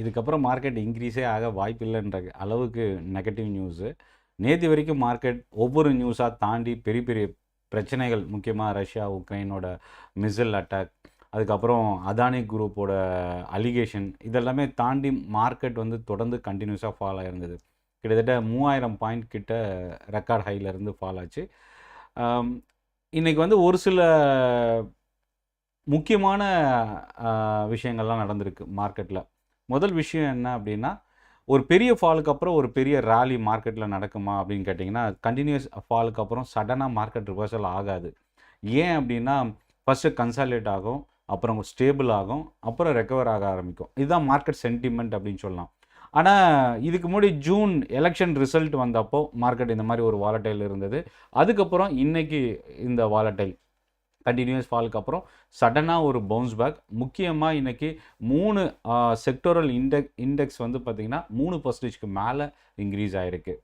இதுக்கப்புறம் மார்க்கெட் இன்க்ரீஸே ஆக வாய்ப்பில்லைன்ற அளவுக்கு நெகட்டிவ் நியூஸு நேற்று வரைக்கும் மார்க்கெட் ஒவ்வொரு நியூஸாக தாண்டி பெரிய பெரிய பிரச்சனைகள் முக்கியமாக ரஷ்யா உக்ரைனோட மிசில் அட்டாக் அதுக்கப்புறம் அதானி குரூப்போட அலிகேஷன் இதெல்லாமே தாண்டி மார்க்கெட் வந்து தொடர்ந்து கண்டினியூஸாக ஃபால் ஆயிருந்தது. கிட்டத்தட்ட மூவாயிரம் பாயிண்ட் கிட்ட ரெக்கார்ட் ஹையிலேருந்து ஃபால் ஆச்சு. இன்றைக்கி இன்னைக்கு வந்து ஒரு சில முக்கியமான விஷயங்கள்லாம் நடந்திருக்கு மார்க்கெட்டில் முதல் விஷயம் என்ன அப்படின்னா ஒரு பெரிய ஃபாலுக்கு அப்புறம் ஒரு பெரிய ரேலி மார்க்கெட்டில் நடக்குமா அப்படின்னு கேட்டிங்கன்னா கண்டினியூஸ் ஃபாலுக்கு அப்புறம் சடனாக மார்க்கெட் ரிவர்சல் ஆகாது. ஏன் அப்படின்னா ஃபஸ்ட்டு கன்சாலேட் ஆகும் அப்புறம் ஸ்டேபிள் ஆகும் அப்புறம் ரெக்கவர் ஆக ஆரம்பிக்கும். இதுதான் மார்க்கெட் சென்டிமெண்ட் அப்படின்னு சொல்லலாம். ஆனால் இதுக்கு முன்னாடி ஜூன் எலெக்ஷன் ரிசல்ட் வந்தப்போ மார்க்கெட் இந்த மாதிரி ஒரு வாலட்டைல் இருந்தது. அதுக்கப்புறம் இன்னைக்கு இந்த வாலட்டைல் கண்டினியூஸ் ஃபாலுக்கு அப்புறம் சடனாக ஒரு பவுன்ஸ் பேக் முக்கியமாக இன்றைக்கி மூணு செக்டோரல் இண்டெக் இண்டெக்ஸ் வந்து பார்த்திங்கன்னா மூணு பர்சன்டேஜ்க்கு மேலே இன்க்ரீஸ் ஆகிருக்கு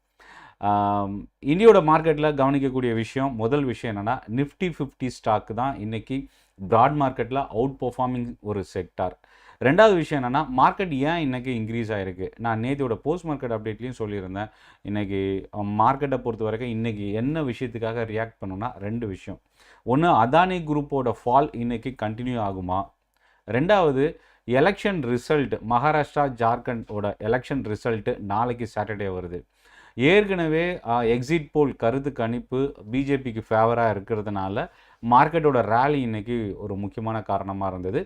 இந்தியோட மார்க்கெட்டில் கவனிக்கக்கூடிய விஷயம் முதல் விஷயம் என்னென்னா நிஃப்டி ஃபிஃப்டி ஸ்டாக் தான் இன்றைக்கி ப்ராட் மார்க்கெட்டில் அவுட் பர்ஃபார்மிங் ஒரு செக்டார் ரெண்டாவது விஷயம் என்னென்னா மார்க்கெட் ஏன் இன்னைக்கு இன்க்ரீஸ் ஆகிருக்கு நான் நேத்தியோட போஸ்ட் மார்க்கெட் அப்டேட்லேயும் சொல்லியிருந்தேன். இன்னைக்கு மார்க்கெட்டை பொறுத்த வரைக்கும் இன்றைக்கி என்ன விஷயத்துக்காக ரியாக்ட் பண்ணுன்னா ரெண்டு விஷயம். ஒன்று அதானி குரூப்போட ஃபால் இன்னைக்கு கண்டினியூ ஆகுமா? ரெண்டாவது எலெக்ஷன் ரிசல்ட் மகாராஷ்டிரா ஜார்க்கண்டோட எலெக்ஷன் ரிசல்ட்டு நாளைக்கு சாட்டர்டே வருது. ஏற்கனவே எக்ஸிட் போல் கருத்து கணிப்பு பிஜேபிக்கு ஃபேவராக இருக்கிறதுனால மார்க்கெட்டோட ரேலி இன்றைக்கி ஒரு முக்கியமான காரணமாக இருந்தது.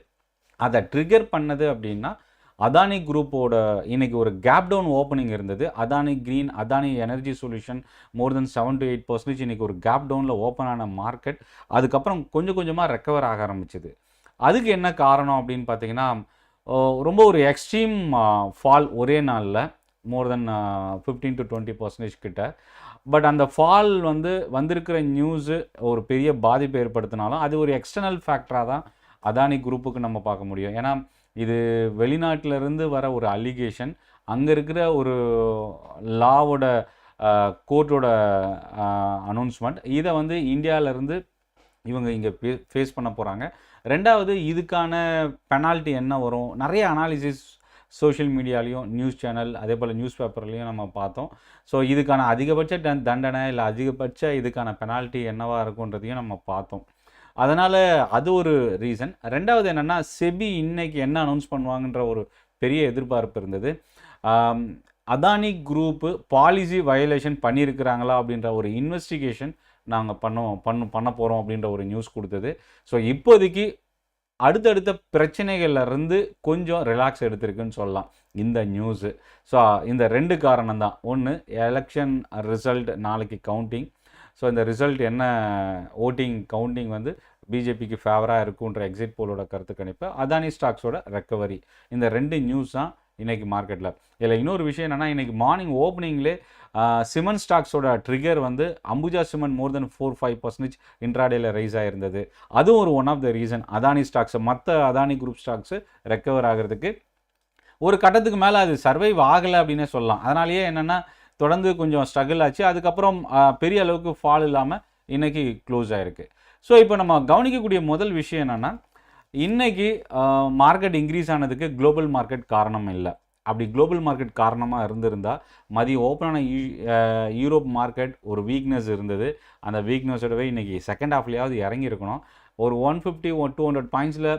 அதை ட்ரிகர் பண்ணது அப்படின்னா அதானி குரூப்போட இன்னைக்கு ஒரு கேப் டவுன் ஓப்பனிங் இருந்தது. Adani green Adani energy solution more than seven to eight percentage இன்றைக்கி ஒரு கேப் டவுனில் ஓப்பன் ஆன மார்க்கெட் அதுக்கப்புறம் கொஞ்சம் கொஞ்சமாக ரெக்கவர் ஆக ஆரம்பிச்சிது. அதுக்கு என்ன காரணம் அப்படின்னு பார்த்தீங்கன்னா ரொம்ப ஒரு எக்ஸ்ட்ரீம் ஃபால் ஒரே நாளில் more than fifteen to twenty percentage கிட்ட. பட் அந்த ஃபால் வந்து வந்திருக்கிற நியூஸு ஒரு பெரிய பாதிப்பு ஏற்படுத்தினாலும் அது ஒரு எக்ஸ்டர்னல் ஃபேக்டராக தான் அதானி குரூப்புக்கு நம்ம பார்க்க முடியும். ஏன்னா இது வெளிநாட்டிலிருந்து வர ஒரு அலிகேஷன் அங்கே இருக்கிற ஒரு லாவோட கோர்ட்டோட அனௌன்ஸ்மெண்ட் இதை வந்து இந்தியாவிலேருந்து இவங்க இங்கே ஃபேஸ் பண்ண போகிறாங்க ரெண்டாவது இதுக்கான பெனால்ட்டி என்ன வரும்? நிறைய அனாலிசிஸ் சோஷியல் மீடியாலையும் நியூஸ் சேனல் அதே போல் நியூஸ் பேப்பர்லேயும் நம்ம பார்த்தோம். ஸோ இதுக்கான அதிகபட்ச தண்டனை இல்லை அதிகபட்ச இதுக்கான பெனால்ட்டி என்னவாக இருக்குன்றதையும் நம்ம பார்த்தோம். அதனால் அது ஒரு ரீசன் ரெண்டாவது என்னென்னா செபி இன்னைக்கு என்ன அனௌன்ஸ் பண்ணுவாங்கன்ற ஒரு பெரிய எதிர்பார்ப்பு இருந்தது. அதானி குரூப்பு பாலிசி வயலேஷன் பண்ணியிருக்கிறாங்களா அப்படின்ற ஒரு இன்வெஸ்டிகேஷன் நாங்கள் பண்ணோம் பண்ண பண்ண போகிறோம் அப்படின்ற ஒரு நியூஸ் கொடுத்தது. ஸோ இப்போதைக்கு அடுத்தடுத்த பிரச்சனைகள்லேருந்து கொஞ்சம் ரிலாக்ஸ் எடுத்திருக்குன்னு சொல்லலாம் இந்த நியூஸு ஸோ இந்த ரெண்டு காரணம் தான் ஒன்று எலெக்ஷன் ரிசல்ட் நாளைக்கு கவுண்டிங் ஸோ இந்த ரிசல்ட் என்ன ஓட்டிங் கவுண்டிங் வந்து பிஜேபிக்கு ஃபேவராக இருக்குன்ற எக்ஸிட் போலோட கருத்து கணிப்பு அதானி ஸ்டாக்ஸோட ரெக்கவரி இந்த ரெண்டு நியூஸ் தான் இன்றைக்கி மார்க்கெட்டில் இதில் இன்னொரு விஷயம் என்னென்னா இன்றைக்கி மார்னிங் ஓப்பனிங்லே சிமெண்ட் ஸ்டாக்ஸோட ட்ரிகர் வந்து Ambuja cement more than four five percentage இன்ட்ராடேல rise ஆகிருந்தது அதுவும் ஒரு one of the reason Adani stocks மற்ற அதானி குரூப் ஸ்டாக்ஸு ரெக்கவர் ஆகிறதுக்கு ஒரு கட்டத்துக்கு மேலே அது சர்வைவ் ஆகலை அப்படின்னே சொல்லலாம். அதனாலேயே என்னென்னா தொடர்ந்து கொஞ்சம் ஸ்ட்ரகிள் ஆச்சு. அதுக்கப்புறம் பெரிய அளவுக்கு ஃபால் இல்லாமல் இன்றைக்கி க்ளோஸ் ஆகிருக்கு ஸோ இப்போ நம்ம கவனிக்கக்கூடிய முதல் விஷயம் என்னென்னா இன்றைக்கி மார்க்கெட் இன்க்ரீஸ் ஆனதுக்கு குளோபல் மார்க்கெட் காரணம் இல்லை. அப்படி குளோபல் மார்க்கெட் காரணமாக இருந்திருந்தால் மதியம் ஓப்பனான யூரோப் மார்க்கெட் ஒரு வீக்னஸ் இருந்தது. அந்த வீக்னஸோடவே இன்றைக்கி செகண்ட் ஹாஃப்லேயாவது இறங்கியிருக்கணும். ஒரு one fifty one two hundred பாயிண்ட்ஸில்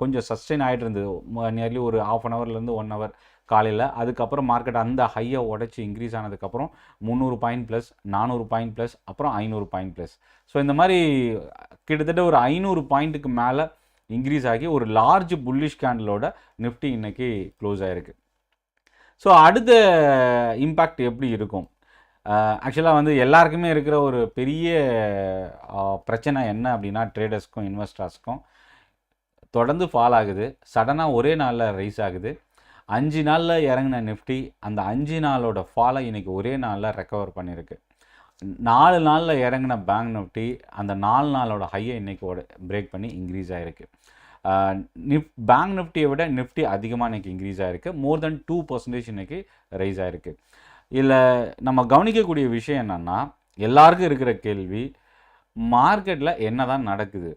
கொஞ்சம் சஸ்டெயின் ஆகிட்டு இருந்தது. நியர்லி ஒரு ஆஃப் அன் ஹவர்லேருந்து ஒன் ஹவர் காலையில். அதுக்கப்புறம் மார்க்கெட் அந்த ஹையை உடச்சி இன்க்ரீஸ் ஆனதுக்கப்புறம் முந்நூறு பாயிண்ட் ப்ளஸ் நானூறு பாயிண்ட் ப்ளஸ் அப்புறம் ஐநூறு பாயிண்ட் ப்ளஸ் ஸோ இந்த மாதிரி கிட்டத்தட்ட ஒரு ஐநூறு பாயிண்ட்டுக்கு மேலே இன்க்ரீஸ் ஆகி ஒரு லார்ஜ் புல்லிஷ் கேண்டலோட நிஃப்டி இன்னைக்கு க்ளோஸ் ஆகிருக்கு ஸோ அடுத்த இம்பேக்ட் எப்படி இருக்கும்? ஆக்சுவலாக வந்து எல்லாருக்குமே இருக்கிற ஒரு பெரிய பிரச்சனை என்ன அப்படின்னா ட்ரேடர்ஸ்க்கும் இன்வெஸ்டர்ஸ்க்கும் தொடர்ந்து ஃபால் ஆகுது. சடனாக ஒரே நாளில் ரைஸ் ஆகுது. அஞ்சு நாளில் இறங்கின நிஃப்டி அந்த அஞ்சு நாளோட ஃபாலை இன்னைக்கு ஒரே நாளில் ரெக்கவர் பண்ணியிருக்கு நாலு நாளில் இறங்கின பேங்க் நிஃப்டி அந்த நாலு நாளோட ஹையை இன்றைக்கோட பிரேக் பண்ணி இன்க்ரீஸ் ஆகிருக்கு நிஃப் பேங்க் நிஃப்டியை விட நிஃப்டி அதிகமாக இன்னைக்கு இன்க்ரீஸ் ஆகிருக்கு மோர் தென் டூ பர்சன்டேஜ் இன்றைக்கி ரைஸ் ஆகிருக்கு இதில் நம்ம கவனிக்கக்கூடிய விஷயம் என்னென்னா எல்லாருக்கும் இருக்கிற கேள்வி மார்க்கெட்டில் என்ன தான் நடக்குது?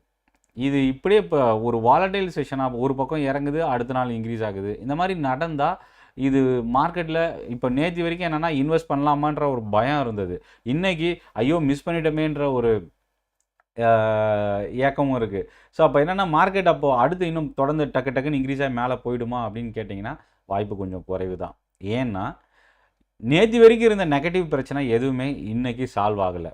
இது இப்படியே இப்போ ஒரு வாலடைல் செஷனாக ஒரு பக்கம் இறங்குது அடுத்த நாள் இன்க்ரீஸ் ஆகுது. இந்த மாதிரி நடந்தால் இது மார்க்கெட்டில் இப்போ நேற்று வரைக்கும் என்னென்னா இன்வெஸ்ட் பண்ணலாமான்ற ஒரு பயம் இருந்தது. இன்றைக்கி ஐயோ மிஸ் பண்ணிட்டோமேன்ற ஒரு ஏக்கமும் இருக்குது ஸோ அப்போ என்னென்னா மார்க்கெட் அப்போ அடுத்து இன்னும் தொடர்ந்து டக்கு டக்குன்னு இன்க்ரீஸ் ஆகி மேலே போயிடுமா அப்படின்னு கேட்டிங்கன்னா வாய்ப்பு கொஞ்சம் குறைவு தான் ஏன்னா நேற்று வரைக்கும் இருந்த நெகட்டிவ் பிரச்சனை எதுவுமே இன்றைக்கி சால்வ் ஆகலை.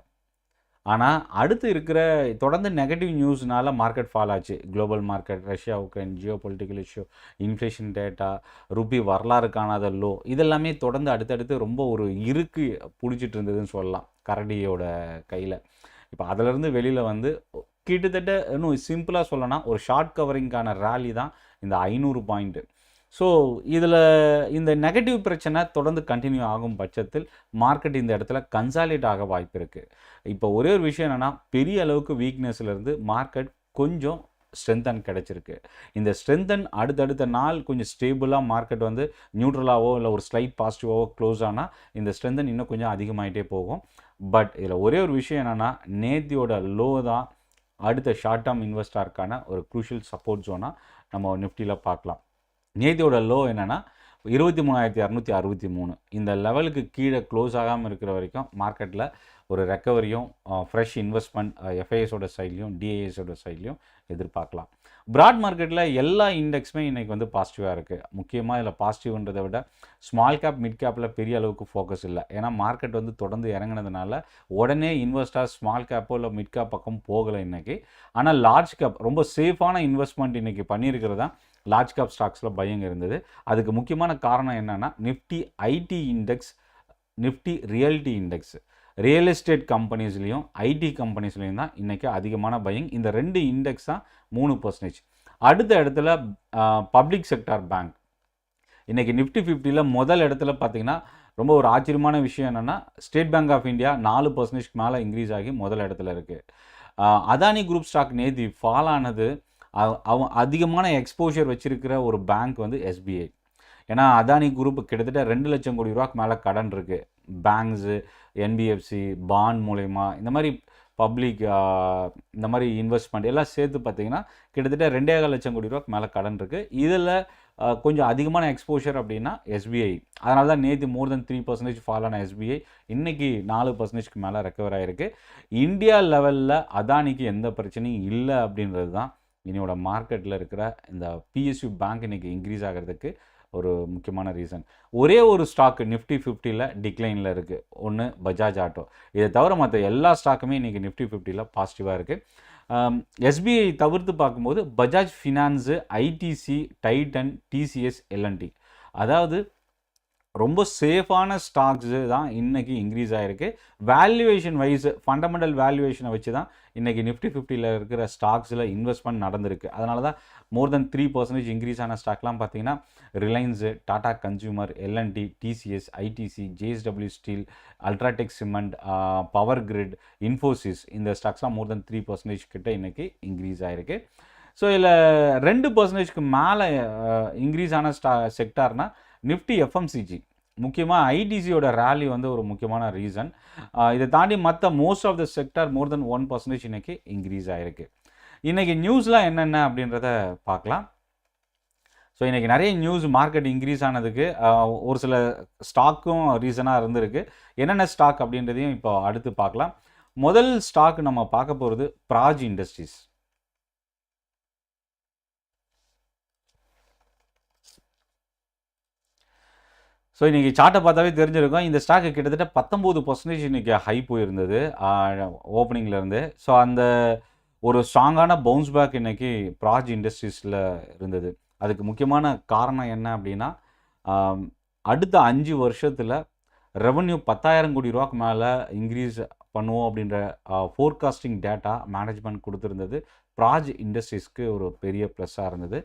ஆனால் அடுத்து இருக்கிற தொடர்ந்து நெகட்டிவ் நியூஸ்னால மார்க்கெட் ஃபால் ஆச்சு. Global market Russia Ukraine geo political issue inflation data rupee வரலாறு காணாத லோ இதெல்லாமே தொடர்ந்து அடுத்தடுத்து ரொம்ப ஒரு இருக்கு பிடிச்சிட்டு இருந்ததுன்னு சொல்லலாம் கரடியோட கையில். இப்போ அதிலிருந்து வெளியில் வந்து கிட்டத்தட்ட இன்னும் சிம்பிளாக சொல்லணும்னா ஒரு ஷார்ட் கவரிங்கான ரேலி தான் இந்த ஐநூறு பாயிண்ட்டு ஸோ இதில் இந்த நெகட்டிவ் பிரச்சனை தொடர்ந்து கண்டினியூ ஆகும் பட்சத்தில் மார்க்கெட் இந்த இடத்துல கன்சாலிட் ஆக வாய்ப்பு இருக்குது இப்போ ஒரே ஒரு விஷயம் என்னென்னா பெரிய அளவுக்கு வீக்னஸ்லேருந்து மார்க்கெட் கொஞ்சம் ஸ்ட்ரென்தன் கிடச்சிருக்கு. இந்த ஸ்ட்ரென்தன் அடுத்தடுத்த நாள் கொஞ்சம் ஸ்டேபிளாக மார்க்கெட் வந்து நியூட்ரலாவோ இல்லை ஒரு ஸ்லைட் பாசிட்டிவாகவோ க்ளோஸ் ஆனால் இந்த ஸ்ட்ரென்தன் இன்னும் கொஞ்சம் அதிகமாகிட்டே போகும். பட் இதில் ஒரே ஒரு விஷயம் என்னென்னா நேத்தியோட லோ தான் அடுத்த ஷார்ட் டேர்ம் இன்வெஸ்டாருக்கான ஒரு க்ரூஷியல் சப்போர்ட் ஜோனாக நம்ம நிஃப்டியில் பார்க்கலாம். நேத்தியோட லோ என்னென்னா இருபத்தி மூணாயிரத்தி இரநூத்தி அறுபத்தி மூணு. இந்த லெவலுக்கு கீழே க்ளோஸ் ஆகாமல் இருக்கிற வரைக்கும் மார்க்கெட்டில் ஒரு ரெக்கவரியும் ஃப்ரெஷ் இன்வெஸ்ட்மெண்ட் எஃப்ஐஎஸோட சைட்லையும் டிஐஎஸோட சைட்லையும் எதிர்பார்க்கலாம். ப்ராட் மார்க்கெட்டில் எல்லா இண்டெக்ஸுமே இன்றைக்கி வந்து பாசிட்டிவாக இருக்குது முக்கியமாக இதில் பாசிட்டிவ்ன்றதை விட ஸ்மால் கேப் மிட் கேப்பில் பெரிய அளவுக்கு ஃபோக்கஸ் இல்லை. ஏன்னா மார்க்கெட் வந்து தொடர்ந்து இறங்குனதுனால உடனே இன்வெஸ்டாக ஸ்மால் கேப்போ இல்லை மிட் கேப் பக்கம் போகலை இன்றைக்கி ஆனால் லார்ஜ் கேப் ரொம்ப சேஃபான இன்வெஸ்ட்மெண்ட் இன்றைக்கி பண்ணியிருக்கிறது தான் லார்ஜ் கேப் ஸ்டாக்ஸில் பயம் இருந்தது. அதுக்கு முக்கியமான காரணம் என்னென்னா Nifty IT index Nifty realty index real estate கம்பெனிஸ்லேயும் IT கம்பெனிஸ்லேயும் தான் இன்றைக்கி அதிகமான பையிங் இந்த ரெண்டு இண்டெக்ஸ் தான் மூணு பர்சன்டேஜ் அடுத்த இடத்துல பப்ளிக் செக்டார் பேங்க் இன்றைக்கி நிஃப்டி ஃபிஃப்டியில் முதல் இடத்துல பார்த்தீங்கன்னா ரொம்ப ஒரு ஆச்சரியமான விஷயம் என்னென்னா ஸ்டேட் பேங்க் ஆஃப் இந்தியா நாலு பர்சன்டேஜ்க்கு மேலே இன்க்ரீஸ் ஆகி முதல் இடத்துல இருக்குது அதானி குரூப் ஸ்டாக் நேதி ஃபால் ஆனது அவன் அதிகமான எக்ஸ்போஷர் வச்சிருக்கிற ஒரு பேங்க் வந்து எஸ்பிஐ ஏன்னா அதானி குரூப் கிட்டத்தட்ட ரெண்டு லட்சம் கோடி ரூபாய்க்கு மேலே கடன் இருக்குது பேங்க்ஸு என்பிஎஃப்சி பாண்ட் மூலயமா இந்த மாதிரி பப்ளிக் இந்த மாதிரி இன்வெஸ்ட்மெண்ட் எல்லாம் சேர்த்து பார்த்தீங்கன்னா கிட்டத்தட்ட ரெண்டே லட்சம் கோடி ரூபாய்க்கு மேலே கடன் இருக்குது இதில் கொஞ்சம் அதிகமான எக்ஸ்போஷர் அப்படின்னா எஸ்பிஐ அதனால தான் நேற்று more than three percentage fall ஆன எஸ்பிஐ இன்னைக்கு நாலு பர்சன்டேஜ்க்கு மேலே ரெக்கவர் ஆகிருக்கு இந்தியா லெவலில் அதானிக்கு எந்த பிரச்சனையும் இல்லை அப்படின்றது தான் இனியோட மார்க்கெட்டில் இருக்கிற இந்த பிஎஸ்யூ பேங்க் இன்றைக்கி இன்க்ரீஸ் ஆகிறதுக்கு ஒரு முக்கியமான ரீசன் ஒரே ஒரு ஸ்டாக் நிஃப்டி ஃபிஃப்டியில் டிக்ளைனில் இருக்குது ஒன்று பஜாஜ் ஆட்டோ இதை தவிர மற்ற எல்லா ஸ்டாக்குமே இன்றைக்கி நிஃப்டி ஃபிஃப்டியில் பாசிட்டிவாக இருக்குது எஸ்பிஐ தவிர்த்து பார்க்கும்போது Bajaj finance ITC Titan TCS L and T அதாவது ரொம்ப சேஃபான ஸ்டாக்ஸு தான் இன்றைக்கி இன்க்ரீஸ் ஆகிருக்கு வேல்யூவேஷன் வைஸ் ஃபண்டமெண்டல் வேல்யூவேஷனை வச்சு தான் இன்றைக்கி நிஃப்டி ஃபிஃப்டியில் இருக்கிற ஸ்டாக்ஸில் இன்வெஸ்ட்மெண்ட் நடந்திருக்கு. அதனால தான் more than three percentage increase ஆன ஸ்டாக்லாம் பார்த்தீங்கன்னா Reliance Tata consumer L and T TCS ITC J S W steel UltraTech cement power grid Infosys இந்த ஸ்டாக்ஸ்லாம் மோர் தென் த்ரீ பர்சன்டேஜ் கிட்ட இன்றைக்கி இன்க்ரீஸ் ஆகிருக்கு ஸோ இதில் ரெண்டு பர்சன்டேஜ்க்கு மேலே இன்க்ரீஸ் ஆன ஸ்டா செக்டார்னால் நிஃப்டி எஃப்எம்சிஜி. முக்கியமாக ஐடிசியோட ரேலி வந்து ஒரு முக்கியமான ரீசன் இதை தாண்டி மற்ற most of the sector more than one percentage இன்றைக்கி இன்க்ரீஸ் ஆகிருக்கு இன்றைக்கி நியூஸ்லாம் என்னென்ன அப்படின்றத பார்க்கலாம். ஸோ இன்றைக்கி நிறைய நியூஸ் மார்க்கெட் இன்க்ரீஸ் ஆனதுக்கு ஒரு சில ஸ்டாக்கும் ரீசனாக இருந்திருக்கு. என்னென்ன ஸ்டாக் அப்படின்றதையும் இப்போ அடுத்து பார்க்கலாம். முதல் ஸ்டாக் நம்ம பார்க்க போகிறது ப்ராஜ் இண்டஸ்ட்ரீஸ் ஸோ இன்றைக்கி சார்ட்டை பார்த்தாவே தெரிஞ்சிருக்கும். இந்த ஸ்டாக்கு கிட்டத்தட்ட பத்தொம்போது பர்சன்டேஜ் இன்றைக்கி ஹை போயிருந்தது ஓப்பனிங்லேருந்து ஸோ அந்த ஒரு ஸ்ட்ராங்கான பவுன்ஸ் பேக் இன்றைக்கி ப்ராஜ் இண்டஸ்ட்ரீஸில் இருந்தது. அதுக்கு முக்கியமான காரணம் என்ன அப்படின்னா அடுத்த அஞ்சு வருஷத்தில் ரெவன்யூ பத்தாயிரம் கோடி ரூபாக்கு மேலே இன்க்ரீஸ் பண்ணுவோம் அப்படின்ற ஃபோர்காஸ்டிங் டேட்டா மேனேஜ்மெண்ட் கொடுத்துருந்தது ப்ராஜ் இண்டஸ்ட்ரீஸ்க்கு ஒரு பெரிய ப்ளஸ்ஸாக இருந்தது.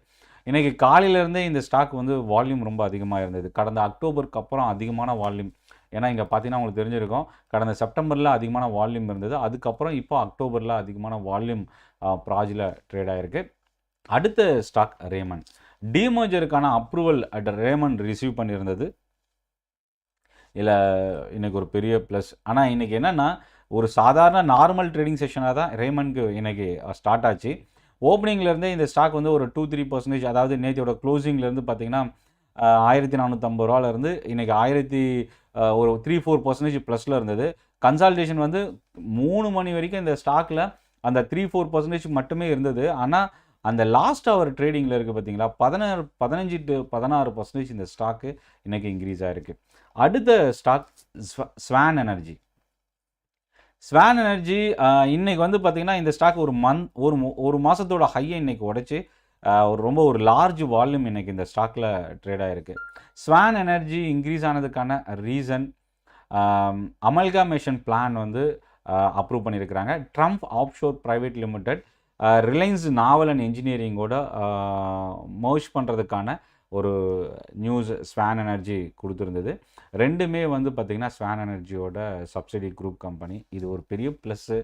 இன்றைக்கி காலையிலேருந்தே இந்த ஸ்டாக் வந்து வால்யூம் ரொம்ப அதிகமாக இருந்தது. கடந்த அக்டோபருக்கு அப்புறம் அதிகமான வால்யூம் ஏன்னா இங்கே பார்த்தீங்கன்னா உங்களுக்கு தெரிஞ்சிருக்கும் கடந்த செப்டம்பரில் அதிகமான வால்யூம் இருந்தது. அதுக்கப்புறம் இப்போ அக்டோபரில் அதிகமான வால்யூம் ப்ராஜில் ட்ரேட் ஆகிருக்கு அடுத்த ஸ்டாக் ரேமன் டிமர்ஜருக்கான அப்ரூவல் அட் ரேமன் ரிசீவ் பண்ணியிருந்தது. இல்லை இன்றைக்கி ஒரு பெரிய ப்ளஸ் ஆனால் இன்றைக்கி என்னென்னா ஒரு சாதாரண நார்மல் ட்ரேடிங் செஷனாக தான் ரேமனுக்கு இன்னைக்கு ஸ்டார்ட் ஆச்சு. ஓப்பனிங்லேருந்தே இந்த ஸ்டாக் வந்து ஒரு டூ த்ரீ பர்சன்டேஜ் அதாவது நேத்தியோட க்ளோசிங்லேருந்து பார்த்தீங்கன்னா ஆயிரத்தி நானூற்றம்பது ரூபாலேருந்து இன்றைக்கி ஆயிரத்தி ஒரு த்ரீ ஃபோர் பர்சன்டேஜ் ப்ளஸில் இருந்தது. கன்சால்டேஷன் வந்து மூணு மணி வரைக்கும் இந்த ஸ்டாக்கில் அந்த த்ரீ ஃபோர் பர்சன்டேஜ் மட்டுமே இருந்தது. ஆனால் அந்த லாஸ்ட் ஹவர் ட்ரேடிங்கில் இருக்குது பார்த்தீங்களா பதினாறு பதினஞ்சு டு பதினாறு பர்சன்டேஜ் இந்த ஸ்டாக்கு இன்றைக்கி இன்க்ரீஸ் ஆகிருக்கு அடுத்த stock Swan energy Swan energy இன்றைக்கி வந்து பார்த்திங்கன்னா இந்த ஸ்டாக் ஒரு மந்த் ஒரு ஒரு மாதத்தோட ஹையை இன்னைக்கு உடைச்சி ஒரு ரொம்ப ஒரு லார்ஜ் வால்யூம் இன்னைக்கு இந்த ஸ்டாக்கில் ட்ரேட் ஆகிருக்கு ஸ்வான் எனர்ஜி இன்க்ரீஸ் ஆனதுக்கான ரீசன் அமல்காமேஷன் பிளான் வந்து அப்ரூவ் பண்ணியிருக்கிறாங்க Triumph Offshore Private Limited Reliance Naval and இன்ஜினியரிங்கோட merge பண்ணுறதுக்கான ஒரு நியூஸ் ஸ்வான் எனர்ஜி கொடுத்துருந்தது. ரெண்டுமே வந்து பார்த்திங்கன்னா ஸ்வான் எனர்ஜியோட சப்சிடி குரூப் கம்பெனி இது ஒரு பெரிய ப்ளஸ்ஸு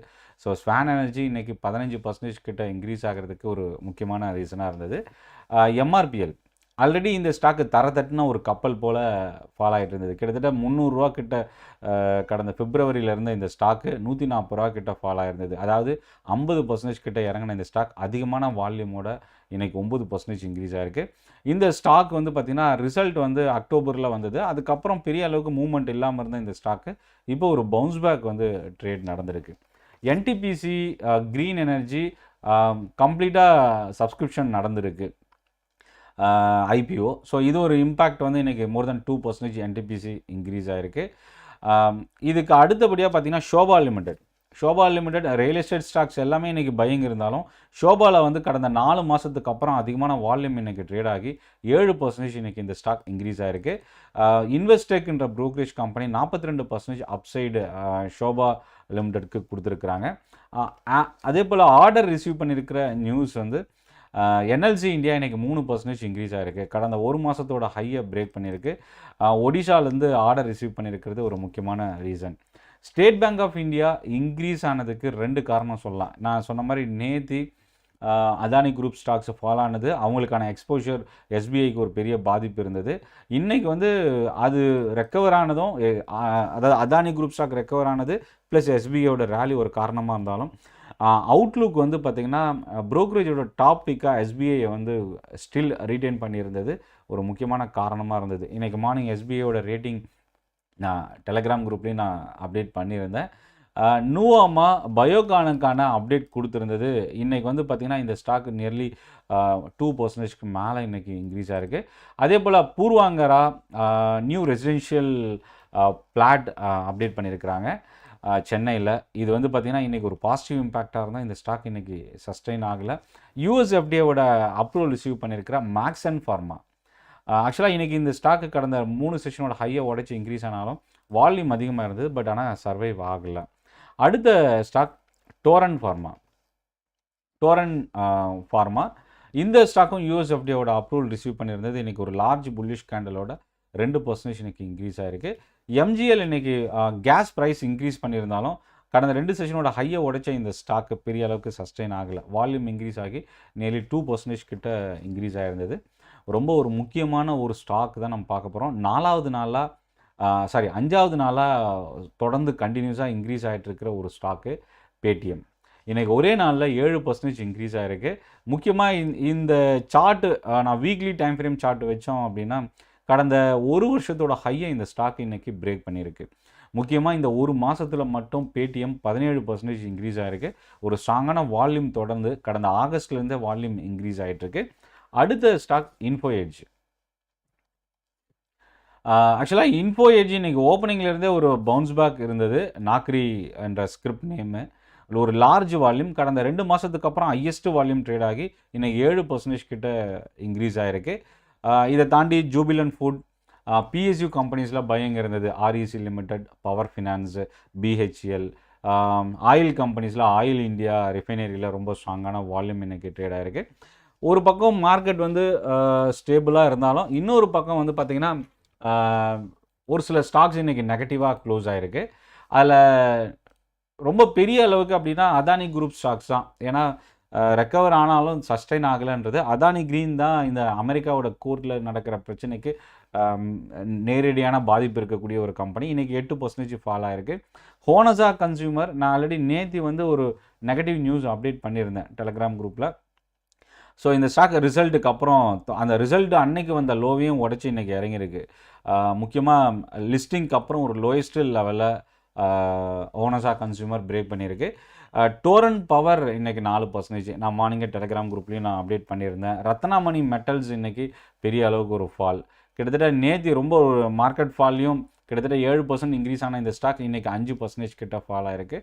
ஸோ ஸ்வான் எனர்ஜி இன்றைக்கி பதினஞ்சு பர்சன்டேஜ் கிட்ட இன்க்ரீஸ் ஆகிறதுக்கு ஒரு முக்கியமான ரீசனாக இருந்தது. எம்ஆர்பிஎல் ஆல்ரெடி இந்த ஸ்டாக்கு தர தட்டுன ஒரு கப்பல் போல் ஃபால் ஆகிட்டு இருந்தது. கிட்டத்தட்ட முந்நூறுரூவா கிட்ட கடந்த பிப்ரவரியிலேருந்து இந்த ஸ்டாக்கு நூற்றி நாற்பது ரூபா கிட்ட ஃபால் ஆகிருந்தது அதாவது ஐம்பது பர்சன்டேஜ் கிட்ட இறங்கின இந்த ஸ்டாக் அதிகமான வால்யூமோட இன்னைக்கு ஒம்பது பர்சன்டேஜ் இன்க்ரீஸ் ஆகிருக்கு இந்த ஸ்டாக் வந்து பார்த்திங்கன்னா ரிசல்ட் வந்து அக்டோபரில் வந்தது. அதுக்கப்புறம் பெரிய அளவுக்கு மூவ்மெண்ட் இல்லாமல் இருந்த இந்த ஸ்டாக்கு இப்போ ஒரு பவுன்ஸ் பேக் வந்து ட்ரேட் நடந்திருக்கு. என்டிபிசி க்ரீன் எனர்ஜி கம்ப்ளீட்டாக சப்ஸ்கிரிப்ஷன் நடந்திருக்கு. ஐபிஓ ஸோ இது ஒரு இம்பேக்ட் வந்து இன்றைக்கி more than two percentage NTPC increase ஆகிருக்கு இதுக்கு அடுத்தபடியாக பார்த்தீங்கன்னா Sobha limited Sobha limited real estate stocks எல்லாமே இன்றைக்கி பையிங் இருந்தாலும் ஷோபாவில் வந்து கடந்த நாலு மாதத்துக்கு அப்புறம் அதிகமான வால்யூம் இன்றைக்கி ட்ரேட் ஆகி ஏழு பர்சன்டேஜ் இன்றைக்கி இந்த ஸ்டாக் இன்க்ரீஸ் ஆகிருக்கு இன்வெஸ்டெக்ன்ற ப்ரோக்கரேஜ் கம்பெனி நாற்பத்தி ரெண்டு பர்சன்டேஜ் அப்சைடு ஷோபா லிமிடெட்க்கு கொடுத்துருக்குறாங்க. அதே போல் ஆர்டர் ரிசீவ் பண்ணியிருக்கிற நியூஸ் வந்து என்எல்சி இந்தியா இன்றைக்கி மூணு பர்சன்டேஜ் இன்க்ரீஸ் ஆகிருக்கு கடந்த ஒரு மாதத்தோட ஹையை பிரேக் பண்ணியிருக்கு. ஒடிஷாலேருந்து ஆர்டர் ரிசீவ் பண்ணியிருக்கிறது ஒரு முக்கியமான reason State Bank of India increase ஆனதுக்கு ரெண்டு காரணம் சொல்லலாம். நான் சொன்ன மாதிரி நேத்தி அதானி குரூப் ஸ்டாக்ஸ் ஃபாலோ ஆனது அவங்களுக்கான எக்ஸ்போஷர் எஸ்பிஐக்கு ஒரு பெரிய பாதிப்பு இருந்தது. இன்றைக்கி வந்து அது ரெக்கவர் ஆனதும் அதாவது அதானி குரூப் ஸ்டாக் ரெக்கவர் ஆனது ப்ளஸ் எஸ்பிஐயோட ரேலி ஒரு காரணமாக இருந்தாலும் அவுட்லுக் வந்து பார்த்திங்கன்னா ப்ரோக்கரேஜோட டாப் பிக்காக எஸ்பிஐயை வந்து ஸ்டில் ரீட்டைன் பண்ணியிருந்தது. ஒரு முக்கியமான காரணமாக இருந்தது. இன்றைக்கி மார்னிங் எஸ்பிஐயோட ரேட்டிங் நான் டெலகிராம் குரூப்லேயும் நான் அப்டேட் பண்ணியிருந்தேன். நூவாமா பயோகானுக்கான அப்டேட் கொடுத்துருந்தது. இன்றைக்கி வந்து பார்த்திங்கன்னா இந்த ஸ்டாக் நியர்லி டூ பர்சன்டேஜ்க்கு மேலே இன்றைக்கி இன்க்ரீஸ் ஆகிருக்கு அதே போல் Puravankara new residential plot update பண்ணியிருக்கிறாங்க. சென்னையில். இது வந்து பார்த்திங்கன்னா இன்றைக்கி ஒரு பாசிட்டிவ் இம்பேக்டாக இருந்தால் இந்த ஸ்டாக் இன்றைக்கி சஸ்டெயின் ஆகலை. யூஎஸ்எஃப்டியோட அப்ரூவல் ரிசீவ் பண்ணியிருக்கிற மேக்ஸ் அண்ட் ஃபார்மா ஆக்சுவலாக இன்றைக்கி இந்த ஸ்டாக்கு கடந்த மூணு செஷனோட ஹையை உடச்சி இன்க்ரீஸ் ஆனாலும் வால்யூம் அதிகமாக இருந்தது பட் ஆனால் சர்வைவ் ஆகலை. அடுத்த stock Torrent pharma Torrent pharma இந்த ஸ்டாக்கும் யூஎஸ்எஃப்டியோட அப்ரூவல் ரிசீவ் பண்ணியிருந்தது. இன்றைக்கி ஒரு லார்ஜ் புல்லிஷ் கேண்டலோட ரெண்டு பர்சன்டேஜ் இன்றைக்கி இன்க்ரீஸ் ஆகிருக்கு எம்ஜிஎல் இன்னைக்கு கேஸ் ப்ரைஸ் இன்க்ரீஸ் பண்ணியிருந்தாலும் கடந்த ரெண்டு செஷனோட ஹையை உடைச்ச இந்த ஸ்டாக்கு பெரிய அளவுக்கு சஸ்டெயின் ஆகலை. வால்யூம் இன்க்ரீஸ் ஆகி நியர்லி டூ பர்சன்டேஜ் கிட்ட இன்க்ரீஸ் ஆகிருந்தது ரொம்ப ஒரு முக்கியமான ஒரு ஸ்டாக் தான் நம்ம பார்க்க போகிறோம் நாலாவது நாளாக சாரி அஞ்சாவது நாளாக தொடர்ந்து கண்டினியூஸாக இன்க்ரீஸ் ஆகிட்டு இருக்கிற ஒரு ஸ்டாக்கு பேடிஎம் இன்றைக்கி ஒரே நாளில் ஏழு பர்சன்டேஜ் இன்க்ரீஸ் ஆகிருக்கு முக்கியமாக இந்த சார்ட்டு நான் வீக்லி டைம் ஃப்ரேம் சார்ட் வச்சோம் அப்படின்னா கடந்த ஒரு வருஷத்தோட ஹையை இந்த ஸ்டாக் இன்னைக்கு பிரேக் பண்ணியிருக்கு. முக்கியமாக இந்த ஒரு மாதத்தில் மட்டும் பேடிஎம் பதினேழு பர்சன்டேஜ் இன்க்ரீஸ் ஆகிருக்கு ஒரு ஸ்ட்ராங்கான வால்யூம் தொடர்ந்து கடந்த ஆகஸ்ட்லேருந்தே வால்யூம் இன்க்ரீஸ் ஆகிட்டுருக்கு அடுத்த ஸ்டாக் இன்ஃபோ எட்ஜ் ஆக்சுவலாக இன்ஃபோ எட்ஜ் இன்றைக்கி ஓப்பனிங்லேருந்தே ஒரு பவுன்ஸ் பேக் இருந்தது. நாக்ரி என்ற ஸ்கிரிப்ட் நேமு ஒரு லார்ஜ் வால்யூம் கடந்த ரெண்டு மாதத்துக்கு அப்புறம் ஹையஸ்ட் வால்யூம் ட்ரேட் ஆகி இன்னைக்கு ஏழு பர்சன்டேஜ் கிட்ட இன்க்ரீஸ் ஆகிருக்கு இதை தாண்டி ஜூபிலன் ஃபுட் பிஎஸ்யூ கம்பெனிஸில் பயங்க இருந்தது. REC limited power finance BHEL oil கம்பெனிஸில் ஆயில் இந்தியா ரிஃபைனரியில் ரொம்ப ஸ்ட்ராங்கான வால்யூம் இன்னைக்கு ட்ரேட் ஆகிருக்கு ஒரு பக்கம் மார்க்கெட் வந்து ஸ்டேபிளாக இருந்தாலும் இன்னொரு பக்கம் வந்து பார்த்திங்கன்னா ஒரு சில ஸ்டாக்ஸ் இன்றைக்கி நெகட்டிவாக க்ளோஸ் ஆகிருக்கு அதில் ரொம்ப பெரிய அளவுக்கு அப்படின்னா அதானி குரூப் ஸ்டாக்ஸ் தான். ஏன்னா ரெக்கவர் ஆனாலும் சஸ்டைன் ஆகலைன்றது. அதானி கிரீன் தான் இந்த அமெரிக்காவோட கோர்ட்டில் நடக்கிற பிரச்சனைக்கு நேரடியான பாதிப்பு இருக்கக்கூடிய ஒரு கம்பெனி இன்றைக்கி எட்டு பர்சன்டேஜ் ஃபால் ஆயிருக்கு. ஹோனஸா கன்சியூமர் நான் ஆல்ரெடி நேத்தி வந்து ஒரு நெகட்டிவ் நியூஸ் அப்டேட் பண்ணியிருந்தேன் டெலகிராம் குரூப்பில் ஸோ இந்த ஸ்டாக் ரிசல்ட்டுக்கு அப்புறம் அந்த ரிசல்ட் அன்னைக்கு வந்த லோவையும் உடச்சி இன்றைக்கி இறங்கியிருக்கு. முக்கியமாக லிஸ்டிங்க்கு அப்புறம் ஒரு லோயஸ்ட் லெவலில் ஓனஸாக கன்சியூமர் பிரேக் பண்ணியிருக்கு. டோரன் பவர் இன்றைக்கி நாலு பர்சன்டேஜ் நான் மார்னிங்கே டெலகிராம் குரூப்லேயும் நான் அப்டேட் பண்ணியிருந்தேன். ரத்னாமணி மெட்டல்ஸ் இன்றைக்கி பெரிய அளவுக்கு ஒரு ஃபால் கிட்டத்தட்ட நேத்தி ரொம்ப ஒரு மார்க்கெட் ஃபால்லையும் கிட்டத்தட்ட ஏழு பர்சன்ட் இன்க்ரீஸ் ஆன இந்த ஸ்டாக் இன்றைக்கி அஞ்சு பர்சன்டேஜ் கிட்ட ஃபால் ஆயிருக்கு.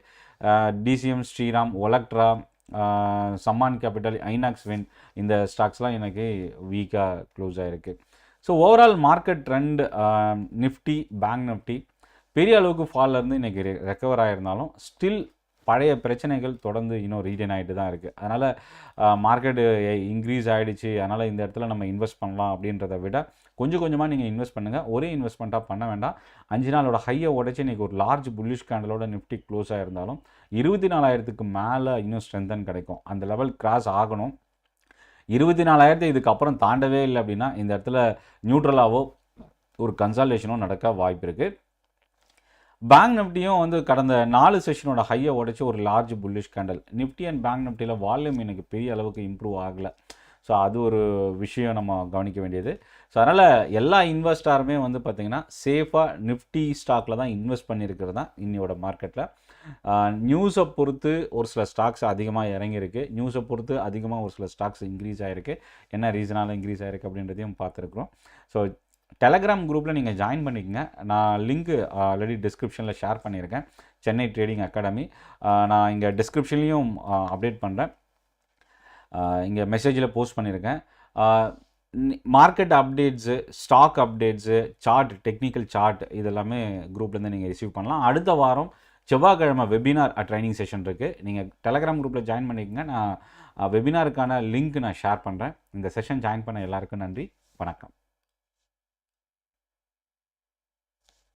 DCM Shriram Olectra Samman capital Inox Wind இந்த ஸ்டாக்ஸ்லாம் எனக்கு வீக்காக க்ளோஸ் ஆகிருக்கு so overall market trend Nifty Bank Nifty பெரிய அளவுக்கு ஃபாலில் இருந்து இன்னைக்கு ரெக்கவர் ஆகிருந்தாலும் ஸ்டில் பழைய பிரச்சனைகள் தொடர்ந்து இன்னும் ரீடைன் ஆகிட்டு தான் இருக்குது அதனால் மார்க்கெட்டு இன்க்ரீஸ் ஆகிடுச்சு அதனால் இந்த இடத்துல நம்ம இன்வெஸ்ட் பண்ணலாம் அப்படின்றத விட கொஞ்சம் கொஞ்சமாக நீங்கள் இன்வெஸ்ட் பண்ணுங்கள் ஒரே இன்வெஸ்ட்மெண்ட்டாக பண்ண வேண்டாம். அஞ்சு நாளோட ஹையை உடச்சி இன்றைக்கி ஒரு லார்ஜ் புல்லிஷ் கேண்டலோட நிஃப்டி க்ளோஸ் ஆகிருந்தாலும் இருபத்தி நாலாயிரத்துக்கு மேலே இன்னும் ஸ்ட்ரென்தன் கிடைக்கும். அந்த லெவல் கிராஸ் ஆகணும். இருபத்தி நாலாயிரத்தை இதுக்கப்புறம் தாண்டவே இல்லை அப்படின்னா இந்த இடத்துல நியூட்ரலாவோ ஒரு கன்சல்டேஷனோ நடக்க வாய்ப்பு இருக்குது பேங்க் நிஃப்டியும் வந்து கடந்த நாலு செஷனோட ஹையை உடச்சி ஒரு large bullish candle Nifty and Bank நிஃப்டியில் வால்யூம் எனக்கு பெரிய அளவுக்கு இம்ப்ரூவ் ஆகலை. ஸோ அது ஒரு விஷயம் நம்ம கவனிக்க வேண்டியது. ஸோ அதனால் எல்லா இன்வெஸ்டாருமே வந்து பார்த்திங்கன்னா சேஃபாக நிஃப்டி ஸ்டாக்கில் தான் இன்வெஸ்ட் பண்ணியிருக்கிறது தான் இன்னியோட மார்க்கெட்டில் நியூஸை பொறுத்து ஒரு சில ஸ்டாக்ஸ் அதிகமாக இறங்கியிருக்கு. நியூஸை பொறுத்து அதிகமாக ஒரு சில ஸ்டாக்ஸ் இன்க்ரீஸ் ஆகிருக்கு என்ன ரீசனால் இன்க்ரீஸ் ஆகிருக்கு அப்படின்றதையும் பார்த்துருக்குறோம். ஸோ டெலகிராம் குரூப்பில் நீங்கள் ஜாயின் பண்ணிக்கங்க. நான் லிங்க்கு ஆல்ரெடி டிஸ்கிரிப்ஷனில் ஷேர் பண்ணியிருக்கேன். சென்னை ட்ரேடிங் அகாடமி நான் இங்கே டிஸ்கிரிப்ஷன்லேயும் அப்டேட் பண்ணுறேன் இங்கே மெசேஜில் போஸ்ட் பண்ணியிருக்கேன். Market updates stock updates chart technical chart இதெல்லாமே குரூப்லேருந்து நீங்கள் ரிசீவ் பண்ணலாம். அடுத்த வாரம் செவ்வாய்க்கிழமை வெபினார் ட்ரைனிங் செஷன் இருக்குது நீங்கள் டெலகிராம் குரூப்பில் ஜாயின் பண்ணிக்கங்க. நான் uh, வெபினாருக்கான லிங்க் நான் ஷேர் பண்ணுறேன் இந்த செஷன் ஜாயின் பண்ண எல்லாருக்கும் நன்றி. வணக்கம்.